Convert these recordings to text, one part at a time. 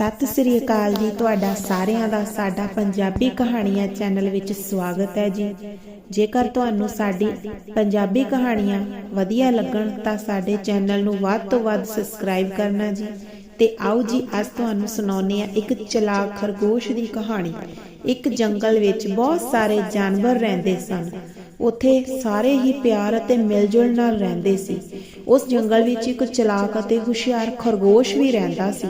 ਸਤਿ ਸ੍ਰੀ ਅਕਾਲ ਜੀ। ਤੁਹਾਡਾ ਸਾਰਿਆਂ ਦਾ ਸਾਡਾ ਪੰਜਾਬੀ ਕਹਾਣੀਆਂ ਚੈਨਲ ਵਿੱਚ ਸਵਾਗਤ ਹੈ ਜੀ। ਜੇਕਰ ਤੁਹਾਨੂੰ ਸਾਡੀ ਪੰਜਾਬੀ ਕਹਾਣੀਆਂ ਵਧੀਆ ਲੱਗਣ, ਤਾਂ ਸਾਡੇ ਚੈਨਲ ਨੂੰ ਵੱਧ ਤੋਂ ਵੱਧ ਸਬਸਕ੍ਰਾਈਬ ਕਰਨਾ ਜੀ। ਤੇ ਆਓ ਜੀ, ਅੱਜ ਤੁਹਾਨੂੰ ਸੁਣਾਉਂਦੇ ਆ ਇੱਕ ਚਲਾਕ ਖਰਗੋਸ਼ ਦੀ ਕਹਾਣੀ। ਇੱਕ ਜੰਗਲ ਵਿੱਚ ਬਹੁਤ ਸਾਰੇ ਜਾਨਵਰ ਰਹਿੰਦੇ ਸਨ। ਉੱਥੇ ਸਾਰੇ ਹੀ ਪਿਆਰ ਅਤੇ ਮਿਲਜੁਲ ਨਾਲ ਰਹਿੰਦੇ ਸੀ। ਉਸ ਜੰਗਲ ਵਿੱਚ ਇੱਕ ਚਲਾਕ ਅਤੇ ਹੁਸ਼ਿਆਰ ਖਰਗੋਸ਼ ਵੀ ਰਹਿੰਦਾ ਸੀ।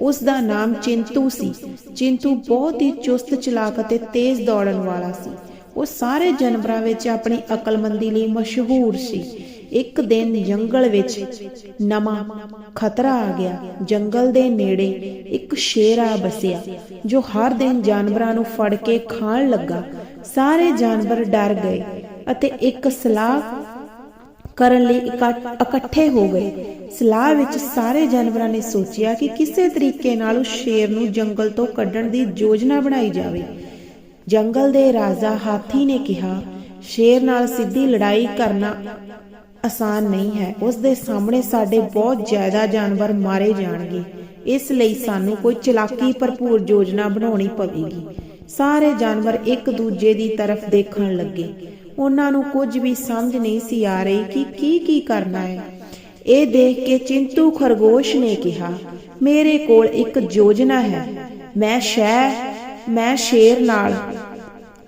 ਉਸ ਦਾ ਨਾਮ ਚਿੰਤੂ ਸੀ। ਚਿੰਤੂ ਬਹੁਤ ਹੀ ਚੁਸਤ, ਚਲਾਕ ਅਤੇ ਤੇਜ਼ ਦੌੜਨ ਵਾਲਾ ਸੀ। ਉਹ ਸਾਰੇ ਜਾਨਵਰਾਂ ਵਿੱਚ ਆਪਣੀ ਅਕਲਮੰਦੀ ਲਈ ਮਸ਼ਹੂਰ ਸੀ। ਇੱਕ ਦਿਨ ਜੰਗਲ ਵਿੱਚ ਨਵਾਂ ਖਤਰਾ ਆ ਗਿਆ। ਜੰਗਲ ਦੇ ਨੇੜੇ ਇੱਕ ਸ਼ੇਰ ਆ ਬਸਿਆ, ਜੋ ਹਰ ਦਿਨ ਜਾਨਵਰਾਂ ਨੂੰ ਫੜ ਕੇ ਖਾਣ ਲੱਗਾ। ਸਾਰੇ ਜਾਨਵਰ ਡਰ ਗਏ ਅਤੇ ਇੱਕ ਸਲਾਹ ਕਰਨ ਲਈ ਇਕੱਠੇ ਹੋ ਗਏ। ਸਲਾਹ ਵਿੱਚ ਸਾਰੇ ਜਾਨਵਰਾਂ ਨੇ ਸੋਚਿਆ ਕਿ ਕਿਸੇ ਤਰੀਕੇ ਨਾਲ ਉਸ ਸ਼ੇਰ ਨੂੰ ਜੰਗਲ ਤੋਂ ਕੱਢਣ ਦੀ ਯੋਜਨਾ ਬਣਾਈ ਜਾਵੇ। ਜੰਗਲ ਦੇ ਰਾਜਾ ਹਾਥੀ ਨੇ ਕਿਹਾ, ਸ਼ੇਰ ਨਾਲ ਸਿੱਧੀ ਲੜਾਈ ਕਰਨਾ ਆਸਾਨ ਨਹੀਂ ਹੈ। ਉਸ ਦੇ ਸਾਹਮਣੇ ਸਾਡੇ ਬਹੁਤ ਜ਼ਿਆਦਾ ਜਾਨਵਰ ਮਾਰੇ ਜਾਣਗੇ। ਇਸ ਲਈ ਸਾਨੂੰ ਕੋਈ ਚਲਾਕੀ ਭਰਪੂਰ ਯੋਜਨਾ ਬਣਾਉਣੀ ਪਵੇਗੀ। ਸਾਰੇ ਜਾਨਵਰ ਇੱਕ ਦੂਜੇ ਦੀ ਤਰਫ ਦੇਖਣ ਲੱਗੇ। ਉਹਨਾਂ ਨੂੰ ਕੁਝ ਵੀ ਸਮਝ ਨਹੀਂ ਸੀ ਆ ਰਹੀ ਕਿ ਕੀ ਕੀ ਕਰਨਾ ਹੈ। ਇਹ ਦੇਖ ਕੇ ਚਿੰਤੂ ਖਰਗੋਸ਼ ਨੇ ਕਿਹਾ, ਮੇਰੇ ਕੋਲ ਇੱਕ ਯੋਜਨਾ ਹੈ। ਮੈਂ ਸ਼ਹਿ ਮੈਂ ਸ਼ੇਰ ਨਾਲ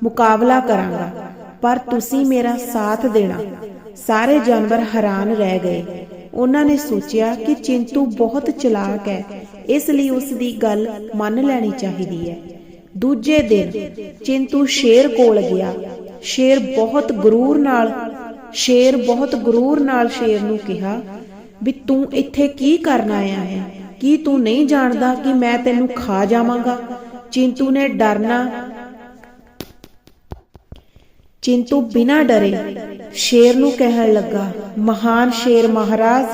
ਮੁਕਾਬਲਾ ਕਰਾਂਗਾ, ਪਰ ਤੁਸੀਂ ਮੇਰਾ ਸਾਥ ਦੇਣਾ। ਸਾਰੇ ਜਾਨਵਰ ਹੈਰਾਨ ਰਹਿ ਗਏ। ਉਹਨਾਂ ਨੇ ਸੋਚਿਆ ਕਿ ਚਿੰਤੂ ਬਹੁਤ ਚਲਾਕ ਹੈ, ਇਸ ਲਈ ਉਸ ਦੀ ਗੱਲ ਮੰਨ ਲੈਣੀ ਚਾਹੀਦੀ ਹੈ। ਦੂਜੇ ਦਿਨ ਚਿੰਤੂ ਸ਼ੇਰ ਕੋਲ ਗਿਆ। ਸ਼ੇਰ ਬਹੁਤ ਗਰੂਰ ਨਾਲ, ਸ਼ੇਰ ਬਹੁਤ ਗਰੂਰ ਨਾਲ ਸ਼ੇਰ ਨੂੰ ਕਿਹਾ, ਵੀ ਤੂੰ ਇੱਥੇ ਕੀ ਕਰਨ ਆਇਆ ਹੈ? ਕੀ ਤੂੰ ਨਹੀਂ ਜਾਣਦਾ ਕਿ ਮੈਂ ਤੈਨੂੰ ਖਾ ਜਾਵਾਂਗਾ? ਚਿੰਤੂ ਨੇ ਡਰਨਾ। ਚਿੰਤੂ ਬਿਨਾਂ ਡਰੇ ਸ਼ੇਰ ਨੂੰ ਕਹਿਣ ਲੱਗਾ, ਮਹਾਨ ਸ਼ੇਰ ਮਹਾਰਾਜ,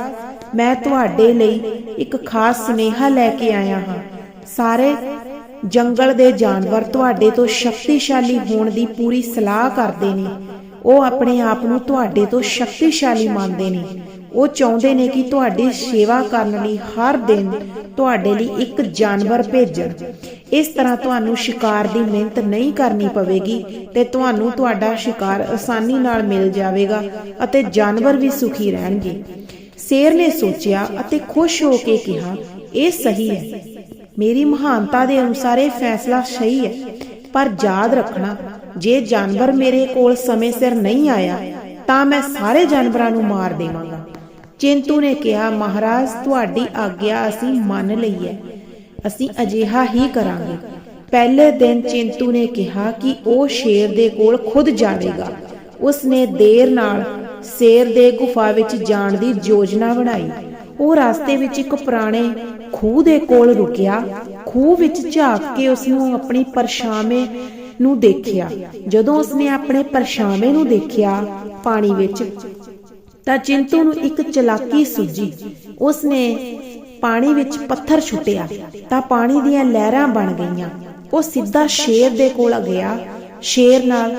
ਮੈਂ ਤੁਹਾਡੇ ਲਈ ਇੱਕ ਖਾਸ ਸੁਨੇਹਾ ਲੈ ਕੇ ਆਇਆ ਹਾਂ। ਸਾਰੇ ਜੰਗਲ ਦੇ ਜਾਨਵਰ ਤੁਹਾਡੇ ਤੋਂ ਸ਼ਕਤੀਸ਼ਾਲੀ ਹੋਣ ਦੀ ਪੂਰੀ ਸਲਾਹ ਕਰਦੇ ਨੇ। ਉਹ ਆਪਣੇ ਆਪ ਨੂੰ ਤੁਹਾਡੇ ਤੋਂ ਸ਼ਕਤੀਸ਼ਾਲੀ ਮੰਨਦੇ ਨੇ। ਉਹ ਚਾਹੁੰਦੇ ਨੇ ਕਿ ਤੁਹਾਡੀ ਸੇਵਾ ਕਰਨ ਲਈ ਹਰ ਦਿਨ ਤੁਹਾਡੇ ਲਈ ਇੱਕ ਜਾਨਵਰ ਭੇਜਣ। ਇਸ ਤਰ੍ਹਾਂ ਤੁਹਾਨੂੰ ਸ਼ਿਕਾਰ ਦੀ ਮਿਹਨਤ ਨਹੀਂ ਕਰਨੀ ਪਵੇਗੀ ਤੇ ਤੁਹਾਨੂੰ ਤੁਹਾਡਾ ਸ਼ਿਕਾਰ ਆਸਾਨੀ ਨਾਲ ਮਿਲ ਜਾਵੇਗਾ ਅਤੇ ਜਾਨਵਰ ਵੀ ਸੁਖੀ ਰਹਿਣਗੇ। ਸ਼ੇਰ ਨੇ ਸੋਚਿਆ ਅਤੇ ਖੁਸ਼ ਹੋ ਕੇ ਕਿਹਾ, ਇਹ ਸਹੀ ਹੈ। ਮੇਰੀ ਮਹਾਨਤਾ ਦੇ ਅਨੁਸਾਰ ਇਹ ਫੈਸਲਾ ਸਹੀ ਹੈ। ਪਰ ਯਾਦ ਰੱਖਣਾ, ਜੇ ਜਾਨਵਰ ਮੇਰੇ ਕੋਲ ਸਮੇਂ ਸਿਰ ਨਹੀਂ ਆਇਆ, ਤਾਂ ਮੈਂ ਸਾਰੇ ਜਾਨਵਰਾਂ ਨੂੰ ਮਾਰ ਦੇਵਾਂਗਾ। ਚਿੰਤੂ ਨੇ ਕਿਹਾ, ਮਹਾਰਾਜ, ਤੁਹਾਡੀ ਆਗਿਆ ਅਸੀਂ ਮੰਨ ਲਈ ਹੈ। ਅਸੀਂ ਅਜਿਹਾ ਹੀ ਕਰਾਂਗੇ। ਪਹਿਲੇ ਦਿਨ ਚਿੰਤੂ ਨੇ ਕਿਹਾ ਕਿ ਉਹ ਸ਼ੇਰ ਦੇ ਕੋਲ ਖੁਦ ਜਾਵੇਗਾ। ਉਸ ਨੇ ਦੇਰ ਨਾਲ ਸ਼ੇਰ ਦੇ ਗੁਫਾ ਵਿੱਚ ਜਾਣ ਦੀ ਯੋਜਨਾ ਬਣਾਈ। ਉਹ ਰਸਤੇ ਵਿੱਚ ਇੱਕ ਪੁਰਾਣੇ ਖੂਹ ਦੇ ਕੋਲ ਰੁਕਿਆ, ਖੂਹ ਵਿੱਚ ਝਾਕ ਕੇ ਉਸ ਨੂੰ ਆਪਣੀ ਪਰਛਾਵੇਂ ਨੂੰ ਦੇਖਿਆ। ਜਦੋਂ ਉਸਨੇ ਆਪਣੇ ਪਰਛਾਵੇਂ ਨੂੰ ਦੇਖਿਆ ਪਾਣੀ ਵਿੱਚ, ਤਾਂ ਚਿੰਤੂ ਨੂੰ ਇੱਕ ਚਲਾਕੀ ਸੁੱਜੀ। ਉਸਨੇ ਪਾਣੀ ਵਿੱਚ ਪੱਥਰ ਛੁੱਟਿਆ, ਤਾਂ ਪਾਣੀ ਦੀਆਂ ਲਹਿਰਾਂ ਬਣ ਗਈਆਂ। ਉਹ ਸਿੱਧਾ ਸ਼ੇਰ ਦੇ ਕੋਲ ਗਿਆ। ਸ਼ੇਰ ਨਾਲ,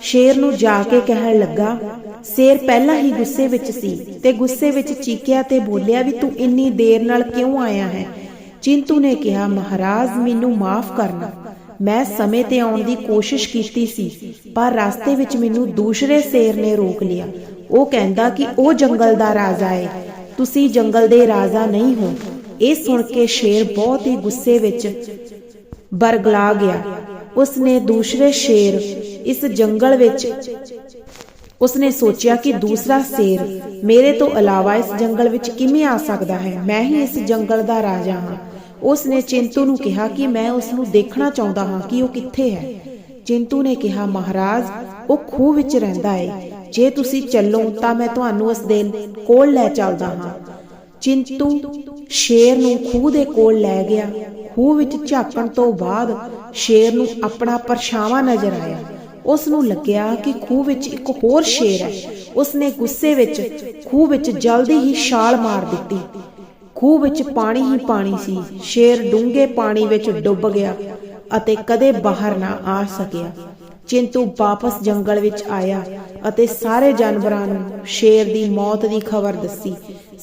ਸ਼ੇਰ ਨੂੰ ਜਾ ਕੇ ਕਹਿਣ ਲੱਗਾ ਸ਼ੇਰ ਪਹਿਲਾਂ ਹੀ ਗੁੱਸੇ ਵਿੱਚ ਸੀ ਤੇ ਗੁੱਸੇ ਵਿੱਚ ਚੀਕਿਆ ਤੇ ਬੋਲਿਆ ਵੀ ਤੂੰ ਇੰਨੀ ਦੇਰ ਨਾਲ ਕਿਉਂ ਆਇਆ ਹੈ? ਚਿੰਤੂ ਨੇ ਕਿਹਾ, ਮਹਾਰਾਜ, ਮੈਨੂੰ ਮਾਫ ਕਰਨਾ। ਮੈਂ ਸਮੇਂ ਤੇ ਆਉਣ ਦੀ ਕੋਸ਼ਿਸ਼ ਕੀਤੀ ਸੀ, ਪਰ ਰਸਤੇ ਵਿੱਚ ਮੈਨੂੰ ਦੂਸਰੇ ਸ਼ੇਰ ਨੇ ਰੋਕ ਲਿਆ। ਉਹ ਕਹਿੰਦਾ ਕਿ ਉਹ ਜੰਗਲ ਦਾ ਰਾਜਾ ਹੈ ਤੁਸੀਂ ਜੰਗਲ ਦੇ ਰਾਜਾ ਨਹੀਂ ਹੋ। ਇਹ ਸੁਣ ਕੇ ਸ਼ੇਰ ਬਹੁਤ ਹੀ ਗੁੱਸੇ ਵਿੱਚ ਬਰਗਲਾ ਗਿਆ। ਉਸਨੇ ਦੂਸਰੇ ਸ਼ੇਰ ਇਸ ਜੰਗਲ ਵਿੱਚ ਉਸਨੇ ਸੋਚਿਆ ਕਿ ਦੂਸਰਾ ਸ਼ੇਰ ਮੇਰੇ ਤੋਂ ਇਲਾਵਾ ਇਸ ਜੰਗਲ ਵਿੱਚ ਕਿਵੇਂ ਆ ਸਕਦਾ ਹੈ? ਮੈਂ ਹੀ ਇਸ ਜੰਗਲ ਦਾ ਰਾਜਾ ਹਾਂ। ਉਸਨੇ ਚਿੰਤੂ ਨੂੰ ਕਿਹਾ ਕਿ ਮੈਂ ਉਸ ਨੂੰ ਦੇਖਣਾ ਚਾਹੁੰਦਾ ਹਾਂ ਕਿ ਉਹ ਕਿੱਥੇ ਹੈ। ਚਿੰਤੂ ਨੇ ਕਿਹਾ, ਮਹਾਰਾਜ, ਉਹ ਖੂਹ ਵਿੱਚ ਰਹਿੰਦਾ ਹੈ ਜੇ ਤੁਸੀਂ ਚੱਲੋ ਤਾਂ ਮੈਂ ਤੁਹਾਨੂੰ ਉਸ ਦੇ ਕੋਲ ਲੈ ਚੱਲਦਾ ਹਾਂ। ਚਿੰਤੂ ਸ਼ੇਰ ਨੂੰ ਖੂਹ ਦੇ ਕੋਲ ਲੈ ਗਿਆ। ਖੂਹ ਵਿੱਚ ਝਾਕਣ ਤੋਂ ਬਾਅਦ ਸ਼ੇਰ ਨੂੰ ਆਪਣਾ ਪਰਛਾਵਾਂ ਨਜ਼ਰ ਆਇਆ। ਉਸ ਨੂੰ ਲੱਗਿਆ ਕਿ ਖੂਹ ਵਿੱਚ ਇੱਕ ਹੋਰ ਸ਼ੇਰ ਹੈ। ਉਸ ਨੇ ਗੁੱਸੇ ਵਿੱਚ ਖੂਹ ਵਿੱਚ ਜਲਦੀ ਹੀ ਛਾਲ ਮਾਰ ਦਿੱਤੀ। ਖੂਹ ਵਿੱਚ ਪਾਣੀ ਹੀ ਪਾਣੀ ਸੀ। ਸ਼ੇਰ ਡੂੰਘੇ ਪਾਣੀ ਵਿੱਚ ਡੁੱਬ ਗਿਆ ਅਤੇ ਕਦੇ ਬਾਹਰ ਨਾ ਆ ਸਕਿਆ। ਚਿੰਤੂ ਵਾਪਸ ਜੰਗਲ ਵਿੱਚ ਆਇਆ ਅਤੇ ਸਾਰੇ ਜਾਨਵਰਾਂ ਨੂੰ ਸ਼ੇਰ ਦੀ ਮੌਤ ਦੀ ਖਬਰ ਦੱਸੀ।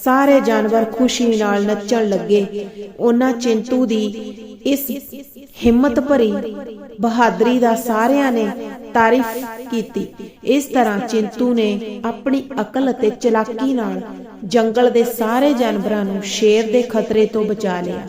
ਸਾਰੇ ਜਾਨਵਰ ਖੁਸ਼ੀ ਨਾਲ ਨੱਚਣ ਲੱਗੇ। ਉਹਨਾਂ ਚਿੰਤੂ ਦੀ ਇਸ ਹਿੰਮਤ ਭਰੀ ਬਹਾਦਰੀ ਦਾ ਸਾਰਿਆਂ ਨੇ ਤਾਰੀਫ ਕੀਤੀ। ਇਸ ਤਰ੍ਹਾਂ ਚਿੰਤੂ ਨੇ ਆਪਣੀ ਅਕਲ ਅਤੇ ਚਲਾਕੀ ਨਾਲ ਜੰਗਲ ਦੇ ਸਾਰੇ ਜਾਨਵਰਾਂ ਨੂੰ ਸ਼ੇਰ ਦੇ ਖਤਰੇ ਤੋਂ ਬਚਾ ਲਿਆ।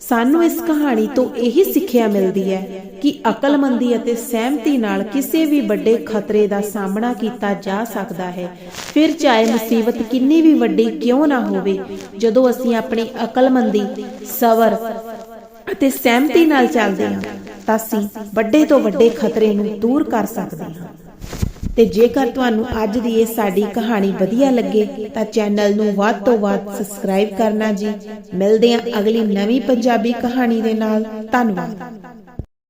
ਸਾਨੂੰ ਇਸ ਕਹਾਣੀ ਤੋਂ ਇਹੀ ਸਿੱਖਿਆ ਮਿਲਦੀ ਹੈ ਕਿ ਅਕਲਮੰਦੀ ਅਤੇ ਸਹਿਮਤੀ ਨਾਲ ਕਿਸੇ ਵੀ ਵੱਡੇ ਖਤਰੇ ਦਾ ਸਾਹਮਣਾ ਕੀਤਾ ਜਾ ਸਕਦਾ ਹੈ। ਫਿਰ ਚਾਹੇ ਮੁਸੀਬਤ ਕਿੰਨੀ ਵੀ ਵੱਡੀ ਕਿਉਂ ਨਾ ਹੋਵੇ, ਜਦੋਂ ਅਸੀਂ ਆਪਣੀ ਅਕਲਮੰਦੀ, ਸਬਰ ਅਤੇ ਸਹਿਮਤੀ ਨਾਲ ਚੱਲਦੇ ਹਾਂ ਅਸੀਂ ਵੱਡੇ ਤੋਂ ਵੱਡੇ ਖਤਰੇ ਨੂੰ ਦੂਰ ਕਰ ਸਕਦੇ ਹਾਂ। ਤੇ ਜੇਕਰ ਤੁਹਾਨੂੰ ਅੱਜ ਦੀ ਇਹ ਸਾਡੀ ਕਹਾਣੀ ਵਧੀਆ ਲੱਗੇ, ਤਾਂ ਚੈਨਲ ਨੂੰ ਵੱਧ ਤੋਂ ਵੱਧ ਸਬਸਕ੍ਰਾਈਬ ਕਰਨਾ ਜੀ। ਮਿਲਦੇ ਹਾਂ ਅਗਲੀ ਨਵੀਂ ਪੰਜਾਬੀ ਕਹਾਣੀ ਦੇ ਨਾਲ। ਧੰਨਵਾਦ।